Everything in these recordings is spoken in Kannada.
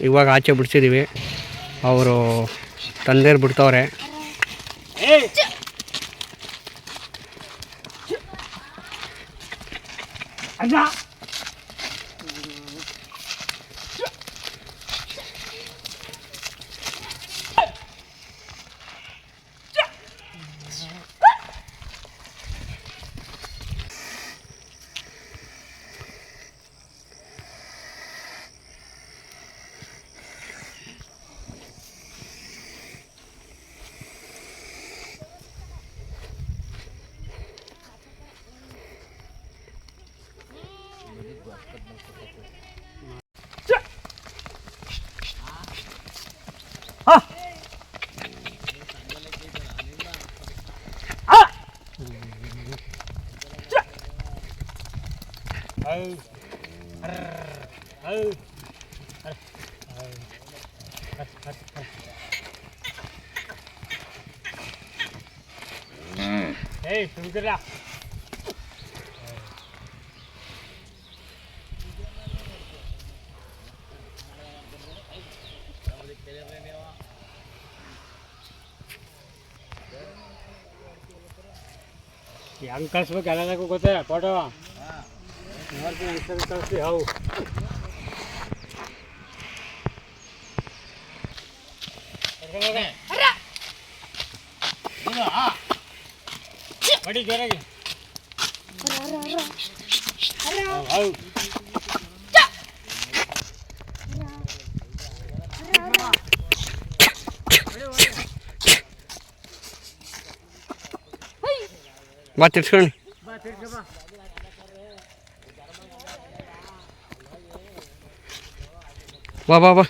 ಇವಾಗ ಆಚೆ ಬಿಡ್ಸಿದ್ದೀವಿ ಅವರು ತಂದೇರು ಬಿಡ್ತವ್ರೆ. ಏಯ್ এই শুরু করে అంకల్స్ గెలలకు పోతే పోటవా ಹೆಂಗ್ ಕಳಿಸ್ತಿ ಹೌ ಬಡಿ ಜೋರಾಗಿ ಹೌದ್, ಹೌದ್ ಬಾ ತಿರ್ಸ್ಕೊಳ್ಳಿ ಬಾ ಬಾ ಬಾ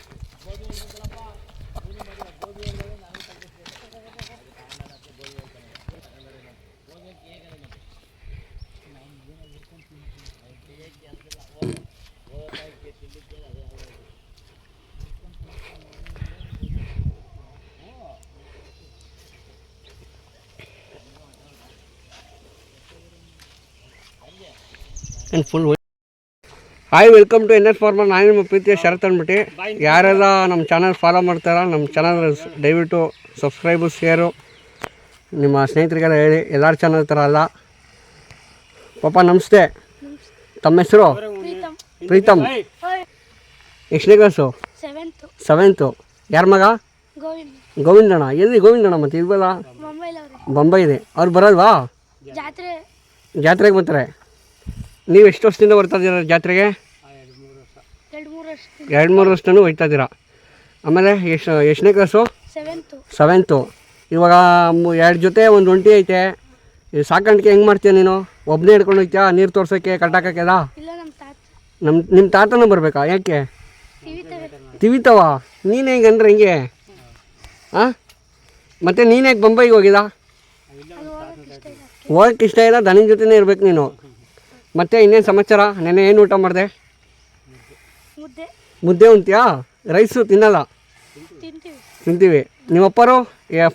ಏನು full hi welcome to N S farmer ನಾನು ನಿಮ್ಮ ಪ್ರೀತಿಯ ಶರತ್ ಅಂದ್ಬಿಟ್ಟು. ಯಾರೆಲ್ಲ ನಮ್ಮ ಚಾನಲ್ ಫಾಲೋ ಮಾಡ್ತಾರ ನಮ್ಮ ಚಾನಲ್ ದಯವಿಟ್ಟು ಸಬ್ಸ್ಕ್ರೈಬು ಶೇರು ನಿಮ್ಮ ಸ್ನೇಹಿತರಿಗೆಲ್ಲ ಹೇಳಿ. ಎಲ್ಲರ ಚಾನಲ್ ಥರ ಅಲ್ಲ. ಪಾಪ ನಮಸ್ತೆ. ತಮ್ಮ ಹೆಸರು? ಪ್ರೀತಮ್. ಎಷ್ಟನೇ ಕ್ಲಾಸು ಸೆವೆಂತ್ ಯಾರ ಮಗ? ಗೋವಿಂದ್. ಗೋವಿಂದಣ್ಣ. ಎಲ್ಲಿ ಗೋವಿಂದಣ್ಣ ಮತ್ತೆ ಇಲ್ವಲ್ಲ? ಇದೆ. ಅವ್ರು ಬರಲ್ವಾ? ಜಾತ್ರೆ. ಜಾತ್ರೆಗೆ ಬರ್ತಾರೆ. ನೀವು ಎಷ್ಟು ವರ್ಷದಿಂದ ಬರ್ತಾ ಇದ್ದೀರಾ ಜಾತ್ರೆಗೆ? ಎರಡು ಮೂರು ವರ್ಷನೂ ಹೋಯ್ತಾ ಇದ್ದೀರಾ. ಆಮೇಲೆ ಎಷ್ಟು ಎಷ್ಟನೇ ಕ್ಲಾಸು ಸೆವೆಂತು ಇವಾಗ ಎರಡು ಜೊತೆ ಒಂದು ಒಂಟಿ ಐತೆ. ಈ ಸಾಕಾಣಿಕೆ ಹೆಂಗೆ ಮಾಡ್ತೀಯ ನೀನು? ಒಬ್ಬನೇ ಹಿಡ್ಕೊಂಡು ಹೋಗ್ತೀಯಾ? ನೀರು ತೋರ್ಸೋಕ್ಕೆ ಕಟ್ಟಾಕಕ್ಕೆಲ್ಲ ನಮ್ಮ ನಮ್ಮ ತಾತನೂ ಬರಬೇಕಾ? ಯಾಕೆ? ತಿವಿತವೆ. ನೀನು ಹೆಂಗೆ ಅಂದ್ರೆ ಹೆಂಗೆ? ಹಾಂ ಮತ್ತು ನೀನು ಹೇಗೆ ಬೊಂಬೈಗೆ ಹೋಗಿದ ಅದು ಇಷ್ಟ ಇಲ್ಲ. ಹೋಗಕ್ಕೆ ಇಷ್ಟ ಇಲ್ಲ ದನಿನ ಜೊತೆನೇ ಇರ್ಬೇಕು ನೀನು. ಮತ್ತೆ ಇನ್ನೇನು ಸಮಾಚಾರ? ನೆನ್ನೆ ಏನು ಊಟ ಮಾಡಿದೆ? ಮುದ್ದೆ. ಮುದ್ದೆ ಉಂತ್ಯಾ ರೈಸು ತಿನ್ನಲ್ಲ? ತಿಂತೀವಿ. ತಿಂತೀವಿ. ನಿಮ್ಮಪ್ಪರು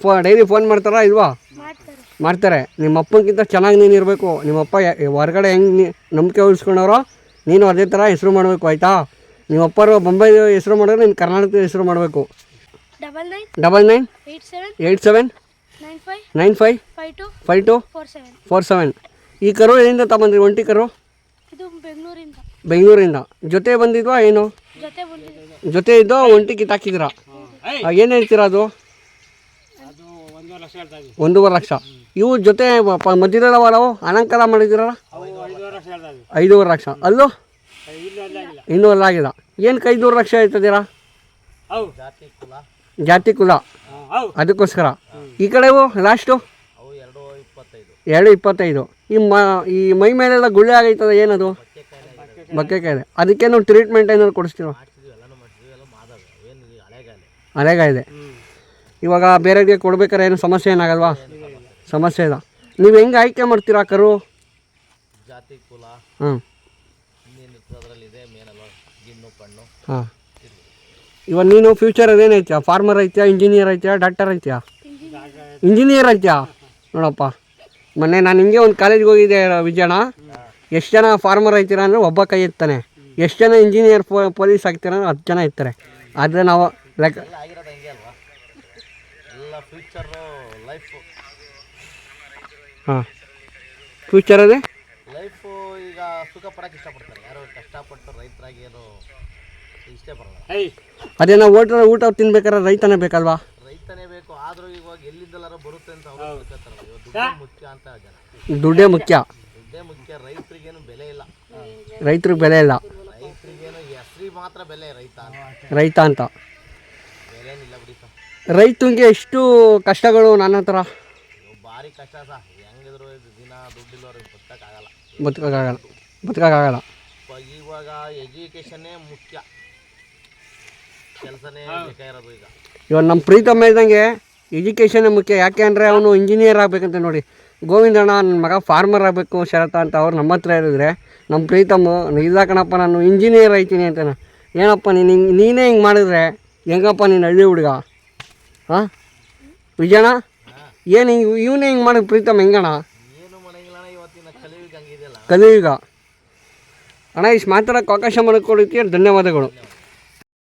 ಫೋ ಡೈಲಿ ಫೋನ್ ಮಾಡ್ತಾರಾ ಇಲ್ವಾ? ಮಾಡ್ತಾರೆ. ಮಾಡ್ತಾರೆ. ನಿಮ್ಮ ಅಪ್ಪನಿಗಿಂತ ಚೆನ್ನಾಗಿ ನೀನು ಇರಬೇಕು. ನಿಮ್ಮಪ್ಪ ಹೊರಗಡೆ ಹೆಂಗೆ ನಂಬಿಕೆ ಉಳಿಸ್ಕೊಂಡವ್ರೋ ನೀನು ಅದೇ ಥರ ಹೆಸರು ಮಾಡಬೇಕು ಆಯಿತಾ? ನಿಮ್ಮಪ್ಪರು ಬೊಂಬೈ ಹೆಸರು ಮಾಡಿದ್ರೆ ನೀನು ಕರ್ನಾಟಕದ ಹೆಸರು ಮಾಡಬೇಕು. Double nine. Double nine? Eight seven. Eight seven? Nine five. Nine five? Five two five two? Four seven. Four seven. ಈ ಕರು ಎಲ್ಲಿಂದ ತಗೊಂಡ್ರಿ ಒಂಟಿ ಕರು? ಇದು ಬೆಂಗಳೂರಿಂದ. ಬೆಂಗಳೂರಿಂದ. ಜೊತೆ ಬಂದಿದ್ವಾ ಏನು? ಜೊತೆ ಬಂದಿದೆ ಜೊತೆ ಇದ್ದೋ ಒಂಟಿ ಕಿತ್ತಾಕಿದ್ರಾ ಏನು ಹೇಳ್ತೀರಾ ಅದು? ಅದು ಒಂದೂವರೆ ಲಕ್ಷ ಹೇಳ್ತಾ ಇದ್ವಿ ಒಂದೂವರೆ ಲಕ್ಷ. ಇವು ಜೊತೆ ಪ- ಮಧ್ಯದಲ್ಲವ ನಾವು? ಅಲಂಕಾರ ಮಾಡಿದ್ದೀರಲ್ಲ ಐದೂವರೆ ಲಕ್ಷ ಹೇಳ್ತಾ ಇದ್ವಿ ಐದೂವರೆ ಲಕ್ಷ. ಅಲ್ಲೂ? ಇನ್ನೂ ಅಲ್ಲಾಗಿಲ್ಲ ಇನ್ನೂ ಅಲ್ಲಾಗಿಲ್ಲ ಏನಕ್ಕೆ ಐದೂವರೆ ಲಕ್ಷ ಹೌ ಜಾತಿ ಕುಲ. ಅದಕ್ಕೋಸ್ಕರ. ಈ ಕಡೆವು ಲಾಸ್ಟು ಎರಡು ಇಪ್ಪತ್ತೈದು. ಈ ಮ ಈ ಮೈ ಮೇಲೆಲ್ಲ ಗುಳ್ಳೆ ಆಗೈತದ ಏನದು? ಬಕ್ಕೆಕಾಯಿದೆ ಅದಕ್ಕೆ ಅದಕ್ಕೇನು ಟ್ರೀಟ್ಮೆಂಟ್ ಏನಾದ್ರು ಕೊಡಿಸ್ತೀರೋ? ಹಳೆಗಾಯಿದೆ. ಇವಾಗ ಬೇರೆಗೆ ಕೊಡ್ಬೇಕಾರೆ ಏನು ಸಮಸ್ಯೆ ಏನಾಗಲ್ವಾ? ಸಮಸ್ಯೆ ಇಲ್ಲ. ನೀವು ಹೆಂಗೆ ಆಯ್ಕೆ ಮಾಡ್ತೀರಾ ಕರು? ಜಾತಿ ಕುಲ ಹಾಂ. ಇನ್ನೇನಿತ್ತು ಅದರಲ್ಲಿದೆ ಮೇನಲ್ಲ ಗಿಣ್ಣು ಕಣ್ಣು. ಹಾಂ. ಇವಾಗ ನೀನು ಫ್ಯೂಚರ್ ಅದೇನೈತ್ಯಾ ಫಾರ್ಮರ್ ಐತ್ಯಾ ಇಂಜಿನಿಯರ್ ಐತ್ಯಾ ಡಾಕ್ಟರ್ ಐತ್ಯಾ? ಇಂಜಿನಿಯರ್ ಐತ್ಯಾ? ನೋಡಪ್ಪ. ಮೊನ್ನೆ ನಾನು ಹಿಂಗೆ ಒಂದು ಕಾಲೇಜ್ಗೆ ಹೋಗಿದ್ದೆ ವಿಜಯಣ್ಣ. ಎಷ್ಟು ಜನ ಫಾರ್ಮರ್ ಆಯ್ತೀರ ಅಂದರೆ ಒಬ್ಬ ಕೈ ಇರ್ತಾನೆ ಎಷ್ಟು ಜನ ಇಂಜಿನಿಯರ್ ಪೊಲೀಸ್ ಆಗ್ತೀರ ಅಂದರೆ ಹತ್ತು ಜನ ಇರ್ತಾರೆ. ಆದರೆ ನಾವು ಲೈಕ್ ಆಗಿರೋದು ಹಂಗೆ ಅಲ್ವಾ? ಎಲ್ಲ ಫ್ಯೂಚರು ಲೈಫು ಹಾಂ. ಫ್ಯೂಚರ್ ಅದೇ? ಲೈಫು ಈಗ ಸುಖ ಪಡಕ್ಕೆ ಇಷ್ಟಪಡ್ತಾರೆ. ಯಾರೋ ಕಷ್ಟಪಟ್ಟು ರೈತರಾಗಿ ಏನು ಇಷ್ಟೇ ಬರಲ್ಲ. ಅದೇ ನಾವು ಊಟ ಊಟ ತಿನ್ಬೇಕಾದ್ರೆ ರೈತನೇ ಬೇಕಲ್ವಾ? ರೈತನೇ ಬೇಕು ಆದರೂ ಇವಾಗ ಎಲ್ಲಿಂದಲಾರ ಬರುತ್ತೆ ಅಂತ ಅವರು ಮುಖ್ಯ ಅಂತ ಜನ ದುಡ್ಡೇ ಮುಖ್ಯ. ದುಡ್ಡೇ ಮುಖ್ಯ ರೈತರಿಗೇನು ಬೆಲೆ ಇಲ್ಲ. ರೈತರಿಗೆ ಬೆಲೆ ಇಲ್ಲ. ರೈತರಿಗೇನು ಹೆಸ್ರಿಗೆ ಮಾತ್ರ ಬೆಲೆ ರೈತ ಅಂತ. ರೈತ ಅಂತ. ಬೆಲೆನಿಲ್ಲ ಬಿಡಿ ಸರ್. ರೈತನಿಗೆ ಎಷ್ಟು ಕಷ್ಟಗಳು ನನ್ನ ಹತ್ರ. ಇವು ಭಾರಿ ಕಷ್ಟ ಸಹ ಹೆಂಗಿದ್ರು ಇದು ದಿನ ದುಡ್ಡಿಲ್ಲವ್ರಿಗೆ ಬದುಕೋಕ್ಕಾಗಲ್ಲ. ಬದುಕೋಕ್ಕಾಗಲ್ಲ. ಬದುಕೋಕ್ಕಾಗಲ್ಲ. ಇವಾಗ ಇವಾಗ ಎಜುಕೇಷನ್ನೇ ಮುಖ್ಯ. ಕೆಲಸನೇ ಬೇಕಾಗಿರೋದು ಈಗ. ಇವಾಗ ನಮ್ಮ ಪ್ರೀತಮ್ಮ ಇದ್ದಂಗೆ ಎಜುಕೇಷನ್ನೇ ಮುಖ್ಯ. ಯಾಕೆ ಅಂದರೆ ಅವನು ಇಂಜಿನಿಯರ್ ಆಗಬೇಕಂತ ನೋಡಿ. ಗೋವಿಂದಣ್ಣ ನನ್ನ ಮಗ ಫಾರ್ಮರ್ ಆಗಬೇಕು ಶರತ ಅಂತ ಅವ್ರು ನಮ್ಮ ಹತ್ರ ಹೇಳಿದ್ರೆ ನಮ್ಮ ಪ್ರೀತಮ್ಮು ಇಲ್ಲ ಕಣಪ್ಪ ನಾನು ಇಂಜಿನಿಯರ್ ಆಯ್ತೀನಿ ಅಂತಾನೆ ಏನಪ್ಪ ನೀನು ಹಿಂಗೆ ನೀನೇ ಹಿಂಗೆ ಮಾಡಿದ್ರೆ ಹೆಂಗಪ್ಪ ನೀನು ಹಳ್ಳಿ ಹುಡುಗ? ಹಾಂ? ವಿಜಯಣ್ಣ? ಏನು ಹಿಂಗೆ ಇವನೇ ಹಿಂಗೆ ಮಾಡಿ ಪ್ರೀತಮ್ ಹಂಗಿದೆಯಲ್ಲ. ಕಲಿಯುಗ. ಅಣ್ಣ ಇಷ್ಟು ಮಾತಾಡೋಕ್ಕೆ ಅವಕಾಶ ಮಾಡಿಕೊಡುತ್ತೀಯ ಧನ್ಯವಾದಗಳು.